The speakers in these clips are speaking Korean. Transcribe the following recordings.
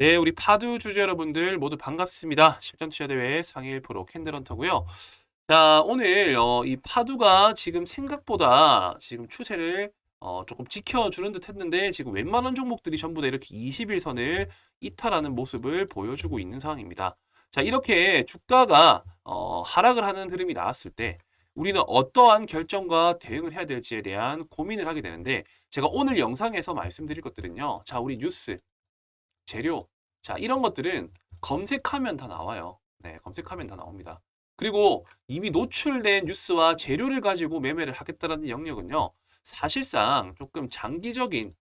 네, 우리 파두 주주 여러분들 모두 반갑습니다. 실전 투자 대회 상위 1% 캔들헌터고요. 자, 오늘 어, 이 파두가 지금 생각보다 지금 추세를 어, 조금 지켜주는 듯 했는데 지금 웬만한 종목들이 전부 다 이렇게 21선을 이탈하는 모습을 보여주고 있는 상황입니다. 자, 이렇게 주가가 어, 하락을 하는 흐름이 나왔을 때 우리는 어떠한 결정과 대응을 해야 될지에 대한 고민을 하게 되는데 제가 오늘 영상에서 말씀드릴 것들은요. 자, 우리 뉴스 재료. 자, 이런 것들은 검색하면 다 나와요. 네, 검색하면 다 나옵니다. 그리고 이미 노출된 뉴스와 재료를 가지고 매매를 하겠다라는 영역은요. 사실상 조금 장기적인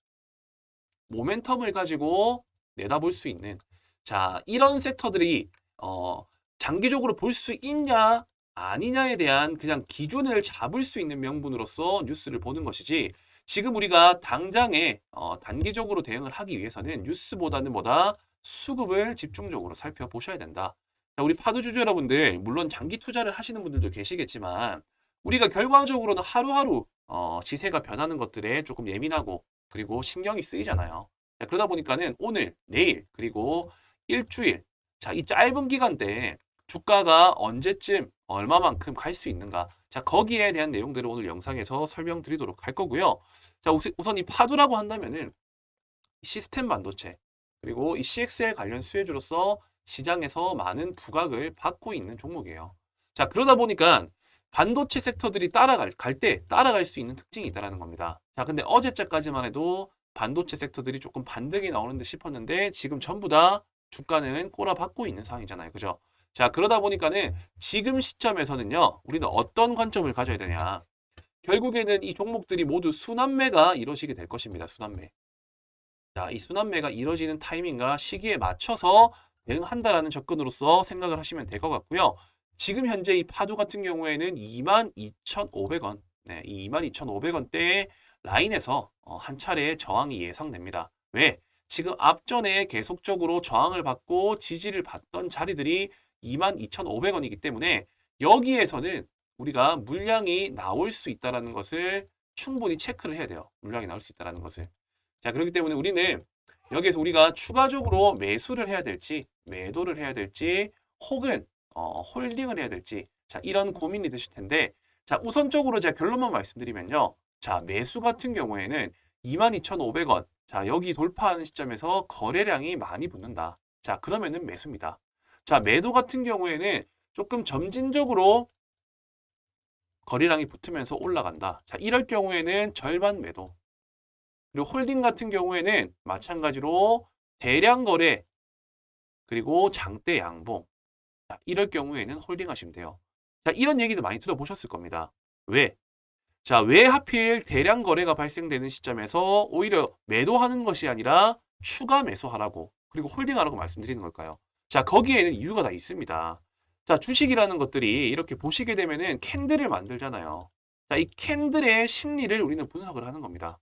모멘텀을 가지고 내다볼 수 있는 자, 이런 섹터들이 어, 장기적으로 볼 수 있냐 아니냐에 대한 그냥 기준을 잡을 수 있는 명분으로서 뉴스를 보는 것이지 지금 우리가 당장에 어, 단기적으로 대응을 하기 위해서는 뉴스보다는 뭐다 수급을 집중적으로 살펴보셔야 된다. 자, 우리 파도주주 여러분들 물론 장기 투자를 하시는 분들도 계시겠지만 우리가 결과적으로는 하루하루 어, 시세가 변하는 것들에 조금 예민하고 그리고 신경이 쓰이잖아요. 자, 그러다 보니까는 오늘, 내일 그리고 일주일 자, 이 짧은 기간 때 주가가 언제쯤 얼마만큼 갈 수 있는가? 자, 거기에 대한 내용들을 오늘 영상에서 설명드리도록 할 거고요. 자, 우선- 이 파두라고 한다면은 시스템 반도체 그리고 이 CXL 관련 수혜주로서 시장에서 많은 부각을 받고 있는 종목이에요. 자, 그러다 보니까 반도체 섹터들이 따라갈 갈때 따라갈 수 있는 특징이 있다라는 겁니다. 자, 근데 어제자까지만 해도 반도체 섹터들이 조금 반등이 나오는 듯 싶었는데 지금 전부 다 주가는 꼬라박고 있는 상황이잖아요. 그죠? 자, 그러다 보니까는 지금 시점에서는요, 우리는 어떤 관점을 가져야 되냐. 결국에는 이 종목들이 모두 순환매가 이루어지게 될 것입니다. 순환매. 자, 이 순환매가 이루어지는 타이밍과 시기에 맞춰서 대응한다라는 접근으로서 생각을 하시면 될 것 같고요. 지금 현재 이 파도 같은 경우에는 22,500원, 네, 이 22,500원대의 라인에서 어, 한 차례 저항이 예상됩니다. 왜? 지금 앞전에 계속적으로 저항을 받고 지지를 받던 자리들이 22,500원이기 때문에 여기에서는 우리가 물량이 나올 수 있다는 것을 충분히 체크를 해야 돼요. 물량이 나올 수 있다는 것을. 자, 그렇기 때문에 우리는 여기에서 우리가 추가적으로 매수를 해야 될지, 매도를 해야 될지, 혹은 어, 홀딩을 해야 될지, 자, 이런 고민이 드실 텐데, 자, 우선적으로 제가 결론만 말씀드리면요. 자, 매수 같은 경우에는 22,500원. 자, 여기 돌파하는 시점에서 거래량이 많이 붙는다. 자, 그러면은 매수입니다. 자, 매도 같은 경우에는 조금 점진적으로 거래량이 붙으면서 올라간다. 자, 이럴 경우에는 절반 매도. 그리고 홀딩 같은 경우에는 마찬가지로 대량 거래 그리고 장대 양봉. 자, 이럴 경우에는 홀딩 하시면 돼요. 자, 이런 얘기도 많이 들어보셨을 겁니다. 왜? 자, 왜 하필 대량 거래가 발생되는 시점에서 오히려 매도하는 것이 아니라 추가 매수하라고 그리고 홀딩하라고 말씀드리는 걸까요? 자, 거기에는 이유가 다 있습니다. 자, 주식이라는 것들이 이렇게 보시게 되면은 캔들을 만들잖아요. 자, 이 캔들의 심리를 우리는 분석을 하는 겁니다.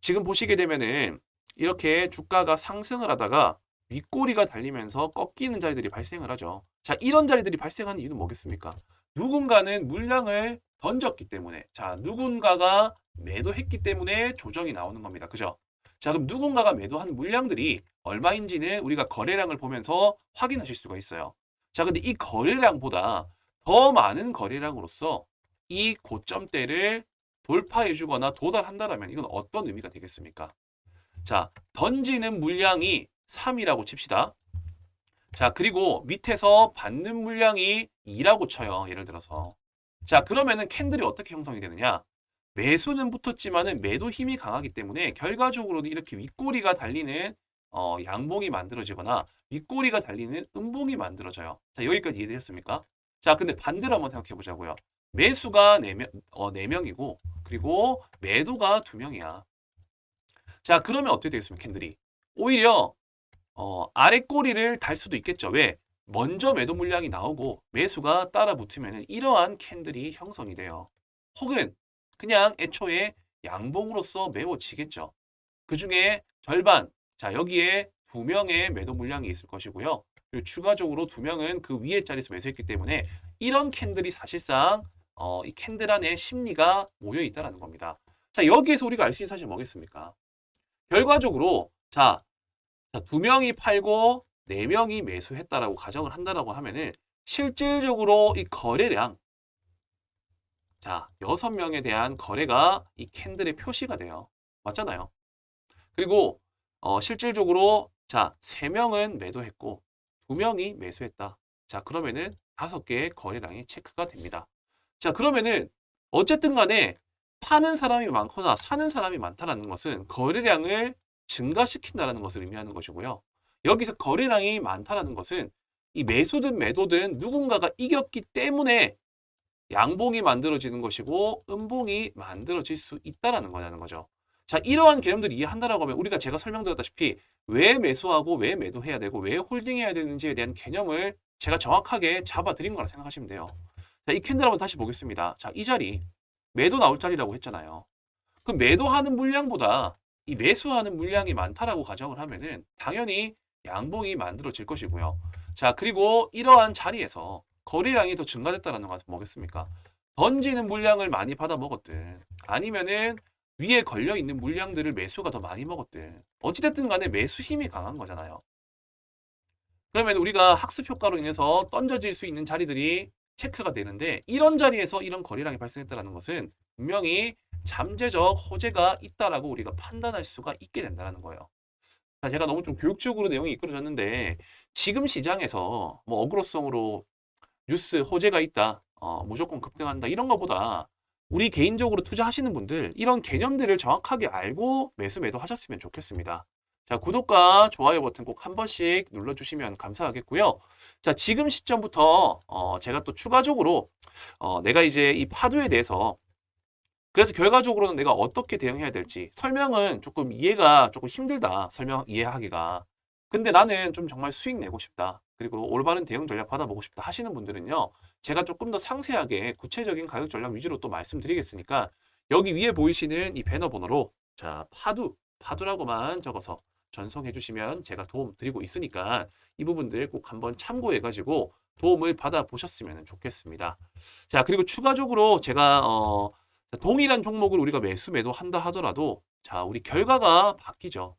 지금 보시게 되면은 이렇게 주가가 상승을 하다가 윗꼬리가 달리면서 꺾이는 자리들이 발생을 하죠. 자, 이런 자리들이 발생하는 이유는 뭐겠습니까? 누군가는 물량을 던졌기 때문에, 자, 누군가가 매도했기 때문에 조정이 나오는 겁니다. 그죠? 자, 그럼 누군가가 매도한 물량들이 얼마인지는 우리가 거래량을 보면서 확인하실 수가 있어요. 자, 근데 이 거래량보다 더 많은 거래량으로서 이 고점대를 돌파해 주거나 도달한다라면 이건 어떤 의미가 되겠습니까? 자, 던지는 물량이 3이라고 칩시다. 자, 그리고 밑에서 받는 물량이 2라고 쳐요. 예를 들어서. 자, 그러면은 캔들이 어떻게 형성이 되느냐? 매수는 붙었지만은 매도 힘이 강하기 때문에 결과적으로는 이렇게 윗꼬리가 달리는 어, 양봉이 만들어지거나 윗꼬리가 달리는 음봉이 만들어져요. 자, 여기까지 이해되셨습니까? 자, 근데 반대로 한번 생각해 보자고요. 매수가 4명, 어, 4명이고 그리고 매도가 2명이야. 자, 그러면 어떻게 되겠습니까, 캔들이? 오히려 어, 아래 꼬리를 달 수도 있겠죠. 왜? 먼저 매도 물량이 나오고 매수가 따라 붙으면 이러한 캔들이 형성이 돼요. 혹은 그냥 애초에 양봉으로서 메워지겠죠. 그 중에 절반, 자, 여기에 두 명의 매도 물량이 있을 것이고요. 그리고 추가적으로 두 명은 그 위에 자리에서 매수했기 때문에 이런 캔들이 사실상 어, 이 캔들 안에 심리가 모여 있다라는 겁니다. 자, 여기에서 우리가 알 수 있는 사실이 뭐겠습니까? 결과적으로 자, 자, 두 명이 팔고 네 명이 매수했다라고 가정을 한다라고 하면은 실질적으로 이 거래량 자, 여섯 명에 대한 거래가 이 캔들의 표시가 돼요. 맞잖아요. 그리고 어, 실질적으로 자, 세 명은 매도했고 두 명이 매수했다. 자, 그러면은 다섯 개의 거래량이 체크가 됩니다. 자, 그러면은 어쨌든 간에 파는 사람이 많거나 사는 사람이 많다라는 것은 거래량을 증가시킨다라는 것을 의미하는 것이고요. 여기서 거래량이 많다라는 것은 이 매수든 매도든 누군가가 이겼기 때문에 양봉이 만들어지는 것이고 음봉이 만들어질 수 있다라는 거냐는 거죠. 자, 이러한 개념들을 이해한다라고 하면 우리가 제가 설명드렸다시피 왜 매수하고 왜 매도해야 되고 왜 홀딩해야 되는지에 대한 개념을 제가 정확하게 잡아드린 거라 생각하시면 돼요. 자, 이 캔들 한번 다시 보겠습니다. 자, 이 자리 매도 나올 자리라고 했잖아요. 그럼 매도하는 물량보다 이 매수하는 물량이 많다라고 가정을 하면은 당연히 양봉이 만들어질 것이고요. 자, 그리고 이러한 자리에서 거래량이 더 증가됐다는 것은 뭐겠습니까? 던지는 물량을 많이 받아 먹었든 아니면은 위에 걸려 있는 물량들을 매수가 더 많이 먹었든 어찌됐든 간에 매수 힘이 강한 거잖아요. 그러면 우리가 학습 효과로 인해서 던져질 수 있는 자리들이 체크가 되는데 이런 자리에서 이런 거래량이 발생했다는 것은 분명히 잠재적 호재가 있다라고 우리가 판단할 수가 있게 된다는 거예요. 자, 제가 너무 좀 교육적으로 내용이 이끌어졌는데 지금 시장에서 뭐 어그로성으로 뉴스 호재가 있다, 어, 무조건 급등한다 이런 것보다 우리 개인적으로 투자하시는 분들 이런 개념들을 정확하게 알고 매수 매도 하셨으면 좋겠습니다. 자, 구독과 좋아요 버튼 꼭 한 번씩 눌러주시면 감사하겠고요. 자, 지금 시점부터 어, 제가 또 추가적으로 어, 내가 이제 이 파도에 대해서 그래서 결과적으로는 내가 어떻게 대응해야 될지 설명은 조금 이해가 조금 힘들다. 설명 이해하기가. 근데 나는 좀 정말 수익 내고 싶다. 그리고 올바른 대응 전략 받아보고 싶다 하시는 분들은요. 제가 조금 더 상세하게 구체적인 가격 전략 위주로 또 말씀드리겠으니까 여기 위에 보이시는 이 배너 번호로 자, 파두, 파두라고만 적어서 전송해 주시면 제가 도움 드리고 있으니까 이 부분들 꼭 한번 참고해 가지고 도움을 받아 보셨으면 좋겠습니다. 자, 그리고 추가적으로 제가 어 자, 동일한 종목을 우리가 매수 매도 한다 하더라도 자, 우리 결과가 바뀌죠.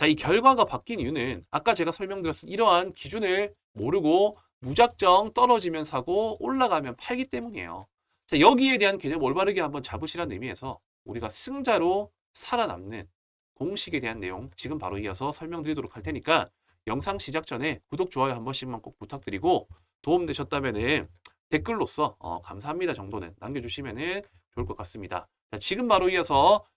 자, 이 결과가 바뀐 이유는 아까 제가 설명드렸을 이러한 기준을 모르고 무작정 떨어지면 사고 올라가면 팔기 때문이에요. 자, 여기에 대한 개념 올바르게 한번 잡으시라는 의미에서 우리가 승자로 살아남는 공식에 대한 내용 지금 바로 이어서 설명드리도록 할 테니까 영상 시작 전에 구독, 좋아요 한 번씩만 꼭 부탁드리고 도움되셨다면은 댓글로서 어, 감사합니다 정도는 남겨주시면은 좋을 것 같습니다. 자, 지금 바로 이어서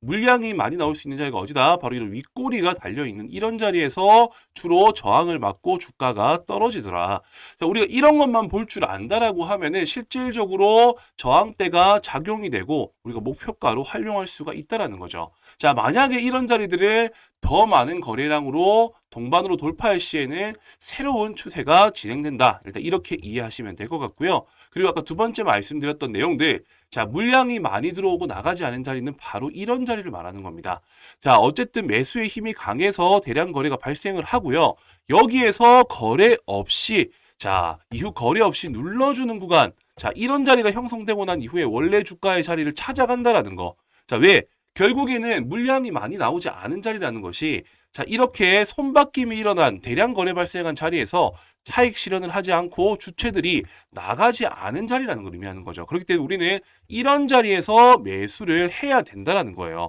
물량이 많이 나올 수 있는 자리가 어디다? 바로 이런 윗꼬리가 달려있는 이런 자리에서 주로 저항을 맞고 주가가 떨어지더라. 자, 우리가 이런 것만 볼 줄 안다라고 하면은 실질적으로 저항대가 작용이 되고 우리가 목표가로 활용할 수가 있다라는 거죠. 자, 만약에 이런 자리들을 더 많은 거래량으로 동반으로 돌파할 시에는 새로운 추세가 진행된다. 일단 이렇게 이해하시면 될 것 같고요. 그리고 아까 두 번째 말씀드렸던 내용들, 자, 물량이 많이 들어오고 나가지 않은 자리는 바로 이런 자리를 말하는 겁니다. 자, 어쨌든 매수의 힘이 강해서 대량 거래가 발생을 하고요. 여기에서 거래 없이 자, 이후 거래 없이 눌러주는 구간. 자, 이런 자리가 형성되고 난 이후에 원래 주가의 자리를 찾아간다라는 거. 자, 왜? 결국에는 물량이 많이 나오지 않은 자리라는 것이 자, 이렇게 손바뀜이 일어난 대량 거래 발생한 자리에서 차익 실현을 하지 않고 주체들이 나가지 않은 자리라는 걸 의미하는 거죠. 그렇기 때문에 우리는 이런 자리에서 매수를 해야 된다라는 거예요.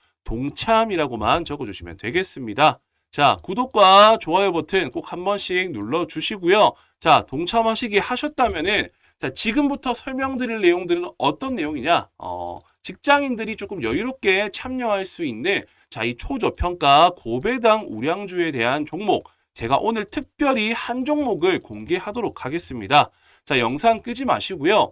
동참이라고만 적어주시면 되겠습니다. 자, 구독과 좋아요 버튼 꼭 한 번씩 눌러주시고요. 자, 동참하시기 하셨다면은 자, 지금부터 설명드릴 내용들은 어떤 내용이냐? 어, 직장인들이 조금 여유롭게 참여할 수 있는 자, 이 초저평가 고배당 우량주에 대한 종목 제가 오늘 특별히 한 종목을 공개하도록 하겠습니다. 자, 영상 끄지 마시고요.